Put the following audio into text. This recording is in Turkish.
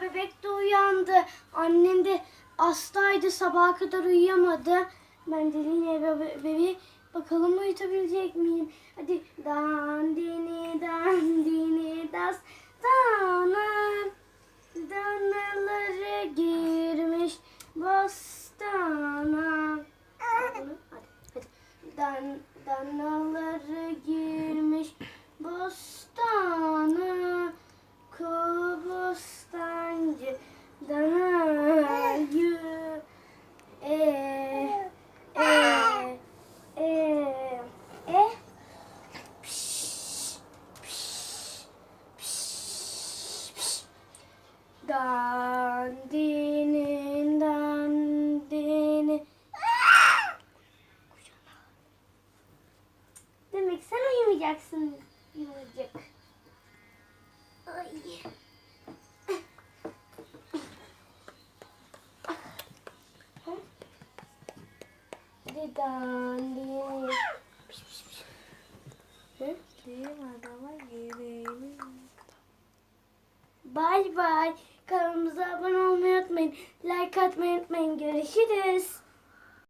bebek de uyandı. Annem de hastaydı sabaha kadar uyuyamadı. Ben de yine bebe bebeği bakalım uyutabilecek miyim? Hadi dandini dandini das dana danaları girmiş bostana. Hadi, hadi. Dan, danaları girmiş Dandinin dandini Demek sen uyumayacaksın yumurcak. Ay. Dandini. Bay bay. Kanalımıza abone olmayı unutmayın. Like atmayı unutmayın. Görüşürüz.